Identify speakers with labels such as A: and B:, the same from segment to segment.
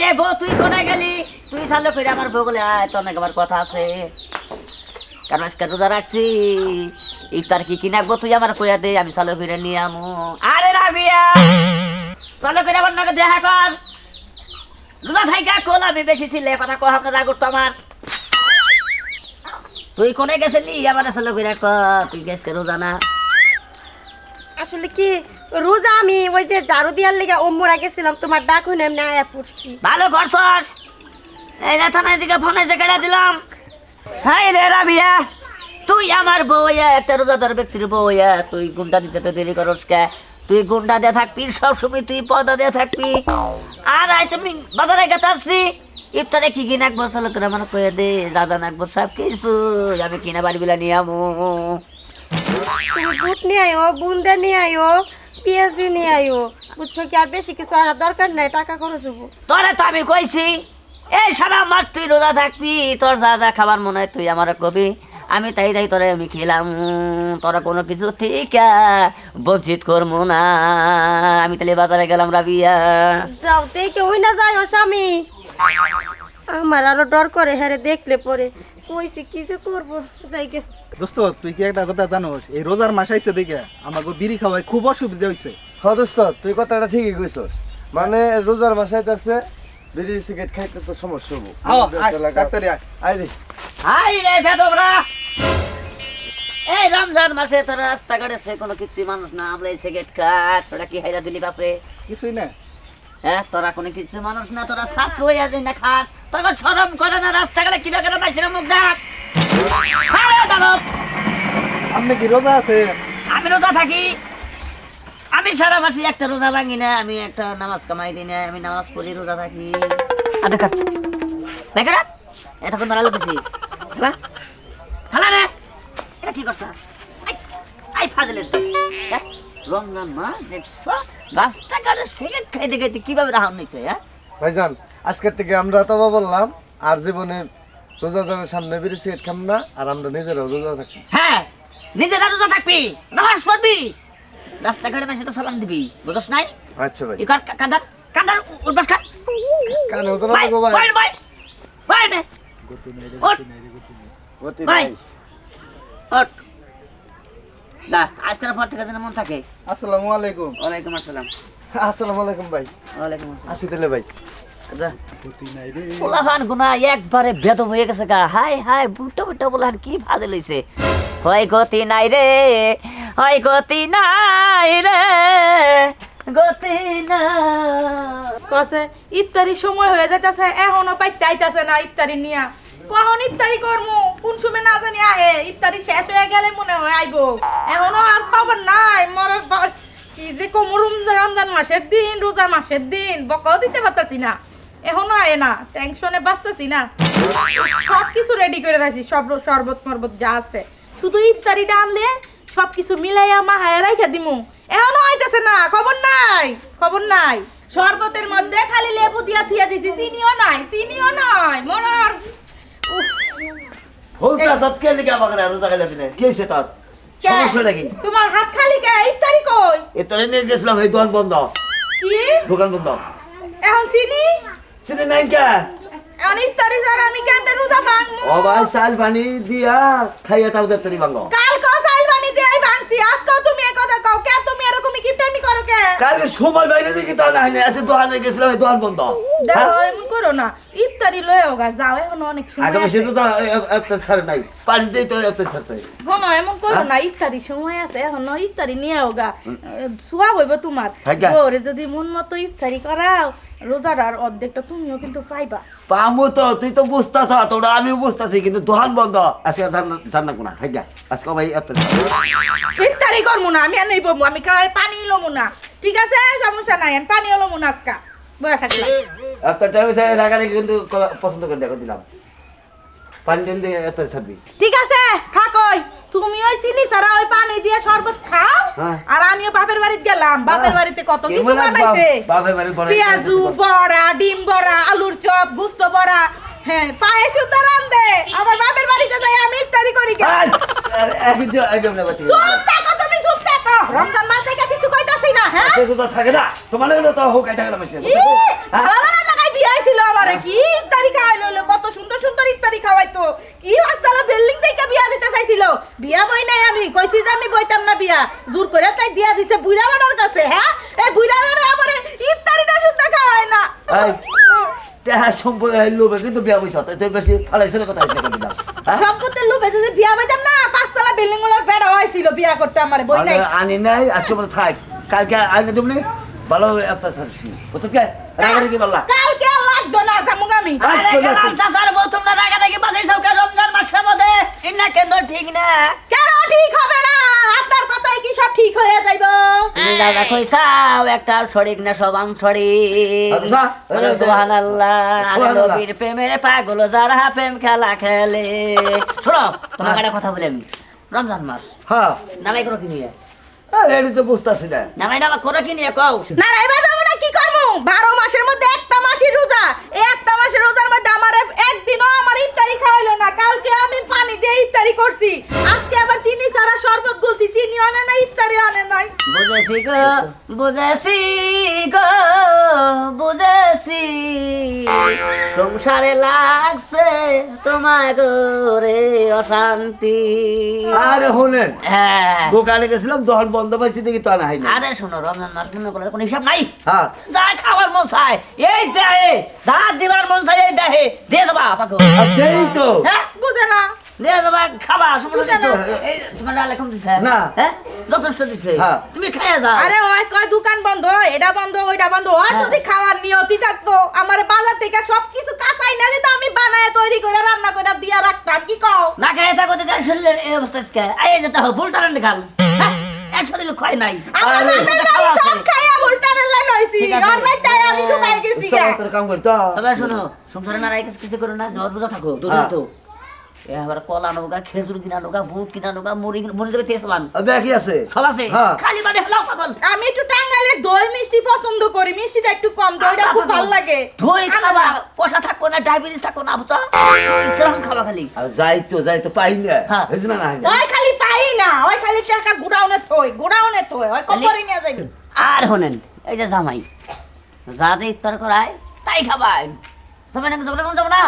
A: রে বউ তুই কোথায় গেলি? তুই চালু করে আমার বউ বলে আয়, তোর নাকি আমার কথা আছে। কারণ আজকে রোজা রাখছি। ইফতার কি কিনাকবো তুই আমার কইয়া দে, আমি চালু করে নিয়ে আমু। আরে রাবিয়া! চালু করে আমার নাকি দেখা কর। রোজা থাইকা কোল, আমি বেশি ছিলে, কথা কহ আপনার রাগ উঠতো আমার। তুই কোনে গেছিলি? আমার চালু করে কর, তুই গেছকে রোজা না?
B: আসলে কি রোজা আমি ওই যে ঝাড়ু দিয়ার লেগে ওমরা গেছিলাম তোমার ডাক হইনে এমনি আয়া পড়ছি।
A: ভালো করছস? এই না থানায় দিকে ফোন এসে কেটে দিলাম। হাই রে রাবিয়া তুই আমার বউয়া একটা রোজাদার ব্যক্তির বউয়া তুই গুন্ডা দিতে তো দেরি করস কে? তুই গুন্ডা দিয়ে থাকবি সব সময় তুই পদা দিয়ে থাকবি। আর আইসে আমি বাজারে গেতে আসছি। ইফতারে কি কি এক বছর করে আমার কয়ে দে দাদা যা নাকবো সব কিছু আমি কিনা বাড়ি বিলা নিয়ে আমু।
B: বুট নিয়ে আইও বুন্দা নিয়ে আইও পেঁয়াজি নিয়ে আইও। বুঝছ কি? আর বেশি কিছু আর দরকার নাই টাকা খরচ হব।
A: তোরে তো আমি কইছি এই সারা মাস তুই রোজা থাকবি তোর যা যা খাবার মনে হয় তুই আমার কবি। আমি তাই তাই তোরে আমি খেলাম তোরা কোনো কিছু ঠিক বঞ্চিত করব না। আমি তাহলে বাজারে গেলাম রাবিয়া।
B: যাও দেখে ওই না ও স্বামী। আমার আরও ডর করে হ্যারে দেখলে পরে। কইছি কি যে করব? যাই গে।
C: দোস্ত তুই কি একটা কথা জানোস? এই রোজার মাস আইছে দেখে আমাকে বিড়ি খাওয়ায় খুব অসুবিধা হয়েছে
D: হ্যাঁ দোস্ত তুই কথাটা ঠিকই কইছস। মানে রোজার মাসায় আছে বিড়ি সিগারেট খাইতে তো সমস্যা হব।
C: আয় রে
A: হাই রে বেদবরা এই রমজান মাসে তোরা রাস্তাঘাটে সে কোনো কিছুই মানুষ না আমলাই সিগারেট খাস ওরা কি হাইরা দিলি পাশে?
C: কিছুই না
A: হ্যাঁ তোরা কোনো কিছু মানুষ না তোরা ছাত্র হইয়া যাই না খাস। তখন সরম করে না রাস্তাঘাটে কিবা করে পাইছিল মুখ দেখ।
C: আপনি কি রোজা আছে
A: আমি রোজা থাকি। আমি সারা মাসে একটা রোজা ভাঙি না আমি একটা নামাজ কামাই দিই না আমি নামাজ পড়ি রোজা থাকি। আর দেখা। দেখা না? এতক্ষণ মারা লোকেছি। খেলা খেলা রে এটা কি করছ? আই, ফাজলের রমজান মাস দেখছ? রাস্তাঘাটে সিগারেট খাইতে খাইতে কীভাবে রাহাম নিচ্ছে হ্যাঁ?
D: ভাইজান আজকের থেকে আমরা তো বললাম আর জীবনে রোজাদারের সামনে বিড়ি সিগারেট খাম না আর আমরা নিজেরাও রোজা থাকি।
A: হ্যাঁ নিজেরা রোজা থাকবি নামাজ পড়বি। রাস্তাঘাটে মাসে তো সালাম দিবি বুঝছ নাই?
D: আচ্ছা ভাই।
A: ইকার কাদার কাদার উঠবাস খা।
D: কানে হতো না
A: ভাই
D: গো ভাই?
A: ভাই ভাই ভাই নে ওঠ।
D: গতি
A: ভাই।
D: নাই।
A: ওঠ। না আজকের পর থেকে যেন মন থাকে।
C: আসসালামু আলাইকুম।
A: ওয়ালাইকুম আসসালাম।
D: আসসালামু আলাইকুম ভাই।
A: ওয়ালাইকুম আসসালাম।
D: আসি দিলে ভাই।
A: যা। গুনা একবারে বেদ হয়ে গেছে গা। হাই হাই বুটো বুটো পোলাহান কি ভাজে লইছে। হয় গতি নাই রে হয় গতি নাই রে গতি না
E: কসে ইফতারির সময় হয়ে যাইতাছে এখনও পাইতে আইতাছে না ইফতারি নিয়া। কখন ইফতারি করমু? কোন সময় না জানি আহে। ইফতারি শেষ হয়ে গেলে মনে হয় আইবো। এখনও আর খবর নাই। মর কি যে কমরুম রমজান মাসের দিন, রোজা মাসের দিন। বকাও দিতে পারতাছি না। এখনও আয় না। টেনশনে বাঁচতেছি না। সব কিছু রেডি করে রাখছি। সব শরবত মরবত যা আছে। শুধু ইফতারিটা আনলে সব কিছু মিলাইয়া মাহায় রাইখা দিমু। এখনও আইতাছে না। খবর নাই। খবর নাই। শরবতের মধ্যে খালি লেবু দিয়া থুইয়া দিছি। চিনিও নাই।
D: হোলটা সৎকে লিখে আমাকে রোজা খাইলে দিলে? কি হয়েছে তার?
E: কে?
D: সমস্যাটা
E: তোমার হাত খালি কে? ইফতারি কই?
D: নিয়ে গেছিলাম এই দোকান বন্ধ।
E: কি?
D: দোকান বন্ধ।
E: এখন চিনি?
D: চিনি নাই কে?
E: এখন ইফতারি আমি কেমনে রোজা ভাঙমু
D: ও ভাই পানি দিয়া খাইয়া তাও দেরি ভাঙ।
E: কাল কও সাইল বানি দেই ভাঙছি আজকেও তুমি এই কথা কও কে? তুমি এরকমই কিপটামি করো কে?
D: কালকে সময় বাইরে দেখি তা না আছে দোকানে গেছিলাম এই দোকান বন্ধ।
E: দেখো করো না ইফতারি লয়ে গা যাও এখন অনেক সময়
D: আগামী। তো ছাড়ে নাই পানি তো
E: শোনো এমন করো
D: হ্যাঁ?
E: না ইফতারি সময় আছে এখন ইফতারি হইব তোমার। ওরে যদি মন মতো ইফতারি করাও রোজার আর অর্ধেকটা তুমিও কিন্তু পাইবা।
D: পামু তো তুই তো বুঝতেছ তোরা আমিও বুঝতেছি কিন্তু দোকান বন্ধ আজকে ধারণা কোনা হাইগা আজকে ভাই
E: ইফতারি করব না আমি আর নেই আমি খাওয়াই পানি লমু না। ঠিক আছে সমস্যা নাই আমি পানিও লমু না আজকা। থাকলাম
D: টাইমে চাই রাগারে কিন্তু পছন্দ করে দেখো দিলাম পানি টেন দিয়ে এত ছাড়বি
E: ঠিক আছে থাকই তুমি ওই চিনি ছাড়া ওই পানি দিয়ে শরবত খাও
D: হ্যাঁ।
E: আর আমিও বাপের বাড়িতে গেলাম বাপের বাড়িতে কত কিছু বানাইছে
D: বাপের বাড়ির বড়-
E: পেঁয়াজু বড়া ডিম বড়া আলুর চপ গুস্ত বড়া হ্যাঁ পায়ে সুতো রান্ধে আমার বাপের বাড়িতে যাই আমি ইফতারি করি তুমি চুপ থাকো রমজান মাস কইতাছি না হ্যাঁ?
D: সে তো থাকে না তোমার এগুলো তো হোক এটা গেলাম
E: ই, ভালো ভালো জায়গায় দিয়েছিল আমারে কি ইফতারি খাওয়াইলো কত সুন্দর সুন্দর ইফতারি খাওয়াইতো কি মাস্তালা বিল্ডিং থেকে বিয়া দিতে চাইছিল। বিয়া বই নাই আমি কইছি যে আমি বইতাম না বিয়া জোর করে তাই দিয়া দিছে বুড়া কাছে হ্যাঁ? এই বুড়া বানা আমারে ইফতারিটা সুদ্ধা খাওয়ায় না।
F: এই, তেহা লোভে কিন্তু বিয়া বইছ তুই বেশি ফালাইছিল কথা হইছে কেন দিলাম হ্যাঁ?
E: সম্পত্তির লোভে যদি বিয়া বইতাম না পাঁচতলা বিল্ডিংগুলোর বেড়া হয়েছিল বিয়া করতে আমারে বই নাই।
F: আনি নাই আজকে থাক। কালকে আনি দেবনি ভালো একটা সারছি কত কে রাগারে কি বললা
E: কালকে লাগতো না জামুক আমি।
A: বউ তোমরা রাগারাগি বাজাইছো কে রমজান মাসের মধ্যে। ইন্না কেন্দ্র ঠিক না?
E: কেন ঠিক হবে না? আপনার কথাই কি সব ঠিক হয়ে যাইব?
A: তুমি দাদা কইছাও একটা শরিক না সবাং শরিক।
F: আচ্ছা, আরে।
A: সুবহানাল্লাহ। নবীর প্রেমের পাগল যারা প্রেম খেলা খেলে। শোনো তোমার একটা কথা বলি আমি। রমজান মাস।
F: হ্যাঁ।
A: নামাই করো কি নিয়ে?
F: রেডি তো বুঝতেছি না।
A: ভাই নামা করো কি নিয়ে কও?
E: না যাব না কি করব বারো মাসের মধ্যে একটা মাসই রোজা। এই একটা মাসের রোজার মধ্যে আমার একদিনও আমার ইফতারি খাওয়াইলো না। কালকে আমি পানি দিয়ে ইফতারি করছি। চিনি আনে না ইফতারি আনে নাই
A: বুঝেছি গো বুঝেছি গো বুঝেছি সংসারে লাগছে তোমার গোরে অশান্তি
F: আরে হলেন
A: হ্যাঁ
F: দোকানে গেছিলাম দহন বন্ধ পাইছি দেখি তো আনা হয় না
A: আরে শোনো রমজান মাস মনে করলে কোনো হিসাব নাই
F: হ্যাঁ
A: যা খাবার মন চায় এই দেহে যা দিবার মন চায় এই দেহে দিয়ে দেবা পাকো
F: আর সেই তো
A: হ্যাঁ
E: বুঝে না
A: দিয়ে দেবা খাবা সমস্যা নেই এই তোমার ডাল দিছে।
F: না।
A: হ্যাঁ? যথেষ্ট দিছে।
F: হ্যাঁ।
A: তুমি খাইয়া যাও।
E: আরে ওই কয় দোকান বন্ধ এটা বন্ধ ওইটা বন্ধ। আর
A: হ্যাঁ।
E: যদি খাওয়ার নিয়তি থাকতো আমার বাজার থেকে সব কিছু কাঁচাই না দিত আমি বানায় তৈরি করে রান্না করে দিয়া রাখতাম কি কও?
A: না খাইয়া থাকো তো শরীরের এই অবস্থা আজকে। এই যেতে হোক ভুল টারেন খাল এর শরীরে ক্ষয় নাই।
E: আমার
F: আরে,
E: বাপের
A: এটা
E: বাড়ি
A: খাওয়া
E: সব খাইয়া উল্টানের লাইন হইছি।
A: ঠিক আছে।
E: আর আমি শুকাই গেছি গা।
F: তোর কাম করতো
A: তবে শোনো সংসারে না কিছু করো না ঝড় বুঝা থাকো দুধ
F: হ্যাঁ।
A: তো এবার কলা নোগা খেজুর কিনা নোগা বুট কিনা নোগা মুড়ি মুড়ি দেবে তেজ পান
F: ব্যাকি আছে?
A: সব আছে।
F: হ্যাঁ।
A: খালি মানে হলাও পাগল।
E: আমি একটু টাঙ্গাইলের দই মিষ্টি পছন্দ করি। মিষ্টিটা একটু কম দইটা খুব ভালো লাগে।
A: ধোই খাবা কষা থাকব না ডায়াবেটিস থাকব না বুঝছ? ইতরাম খাবা খালি।
F: যাই তো যাই তো পাই না।
A: হ্যাঁ।
F: না না
E: ওই খালি পাই না ওই খালি টাকা গুড়াউনে থই গুড়াউনে থই ওই কপরি নিয়ে যাইবে
A: আর শোনেন এই যে জামাই যাতে ইফতার করায় তাই খাবাই। সবাই নাকি ঝগড়া করে যাব না?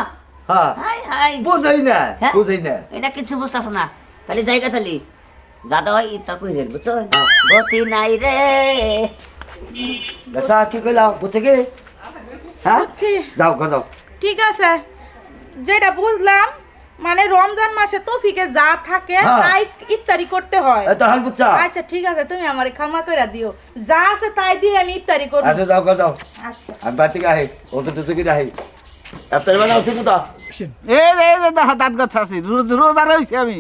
F: হ্যাঁ
A: হাই হাই।
F: বুঝাই না
A: হ্যাঁ?
F: বুঝাই না।
A: এটা কিছু বুঝতেছ না। তাহলে জায়গা তাহলে যাতে হয় ইফতার করে বুঝছ? গতি নাই রে।
F: দেখা কি কইলা? বুঝতে কি? হ্যাঁ? যাও ঘর যাও।
E: ঠিক আছে। যেটা বুঝলাম মানে রমজান মাসে তৌফিকে যা থাকে
F: হ্যাঁ।
E: তাই ইফতারি করতে হয়। আচ্ছা ঠিক আছে তুমি আমারে ক্ষমা করে দিও। যা আছে তাই দিয়ে আমি ইফতারি করব।
F: আচ্ছা যাও যাও।
E: আচ্ছা।
F: আমি বাড়ি থেকে আহি। আহি বেলা উঠি তো
C: এই যে দেখা দাঁত গাছ আছে। রোজ রোজা রয়েছি আমি।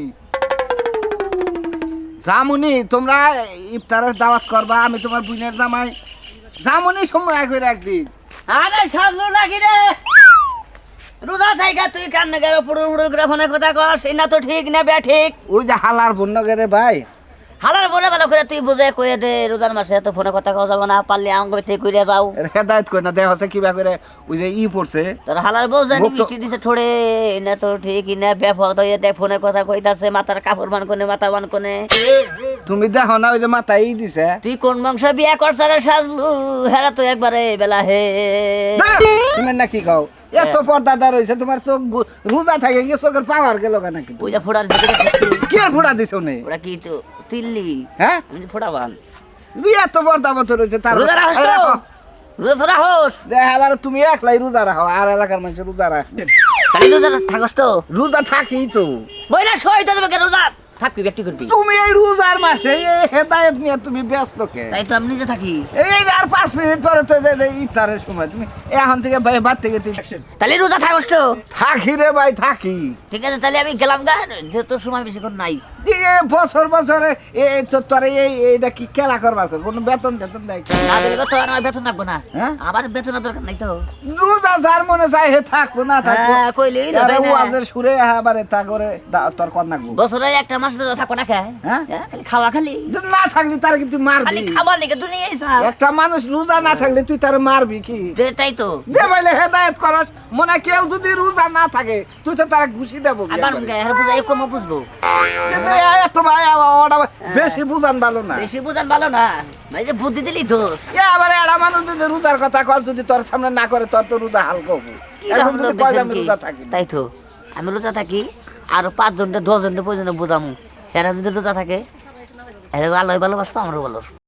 C: জামুনি তোমরা ইফতারের দাওয়াত করবা আমি তোমার বোনের জামাই। জামুনি সময় করে একদিন।
A: আরে সাজলো নাকি রে? রোজা জায়গা তুই কান্না গাবে পুরো পুরো করে ফোনে কথা কস এই না তো ঠিক না বে ঠিক?
C: ওই যে হালার বন্যগেরে ভাই।
A: বলে ভালো করে তুই বুঝে কয়ে দে রোজার মাসে তো ফোনে কথা কওয়া যাবে না পারলে আঙ্গ থেকে কইরে যাও।
C: হেদায়ত করে না দেহ হচ্ছে কিবা করে ওই যে ই পড়ছে।
A: তোর হালার বউ জানি মিষ্টি দিছে ঠোড়ে না তো ঠিক না ব্যাপক হয়ে দেখ ফোনে কথা কইতাছে মাথার কাপড় মান কোনে মাথা মান কোনে
C: তুমি দেখো না ওই যে মাথায় ই দিছে।
A: তুই কোন বংশ বিয়া করছ রে সাজলু হেরা তো একবারে বেলা হে।
C: তুমি না কি খাও এত পর্দাদা রয়েছে তোমার চোখ রোজা থাকে কি চোখের পাওয়ার গেল কেন নাকি
A: পূজা ফোড়ার দিছে
C: কি আর ফোড়া দিছো নে
A: ওরা কি তো তিল্লি?
C: হ্যাঁ?
A: আমি ফোড়াবান
C: এত পর্দা মতো রয়েছে তার
A: রোজা
C: রাখো।
A: রোজা
C: দেখ আবার তুমি একলাই রোজা রাখো আর এলাকার মানুষ রোজা রাখে।
A: খালি রোজা থাকস তো?
C: রোজা থাকি তো।
A: বইলা সই তো দেবে রোজা থাকবি ব্যক্তি করবি।
C: তুমি এই রোজার মাসে এই হেদায়ত নিয়ে তুমি ব্যস্ত কে?
A: তাই তো আমি নিজে থাকি।
C: এই আর পাঁচ মিনিট পরে তো ইফতারের সময় তুমি এখন থেকে ভাই- বাদ থেকে
A: তাহলে রোজা থাকস তো।
C: থাকি রে ভাই থাকি।
A: ঠিক আছে তাহলে আমি গেলাম গা যেহেতু সময় বেশিক্ষণ নাই।
C: বছর বছরে এই তো তোর এই এইটা কি খেলা করবার কর? কোনো বেতন টেতন নাই
A: না দিলে তো আমার বেতন লাগবো না।
C: হ্যাঁ?
A: আমার বেতনের দরকার নাই তো।
C: রোজা যার মনে চায় হে থাকব না থাকব।
A: হ্যাঁ,
C: আরে ওয়াজের সুরে আবারে তা করে তোর নাকবো
A: বছরে একটা মাস থাকব না খায়
C: হ্যাঁ?
A: খালি খাওয়া খালি।
C: না থাকলি তার কিন্তু
A: খালি
C: মারবি
A: খাবার লেগে দুনিয়ায় সার
C: একটা মানুষ রোজা না থাকলে তুই তার মারবি কি?
A: তাই তো।
C: যে বলে হেদায়ত করস মনে কেউ যদি রোজা না থাকে তুই তো তার ঘুষি দেবো
A: আবার বুঝাই কম বুঝব।
C: এত ভাই আ- ওটা বেশি বুঝান ভালো না।
A: বেশি বুঝান ভালো না। যে বুদ্ধি দিলি দোষ।
C: এ আবার এড়া মানুষ যদি রোজার কথা কর যদি তোর সামনে না করে তোর তো রোজা হালকা হব এখন যদি কয় আমি? রোজা থাকি।
A: তাই তো আমি রোজা থাকি আর পাঁচজনটা দশজনটা দশ জনটা পর্যন্ত বোঝামু। এরা যদি রোজা থাকে এরা আল্লাহ ভালোবাসবো আমারও ভালোবাসবো।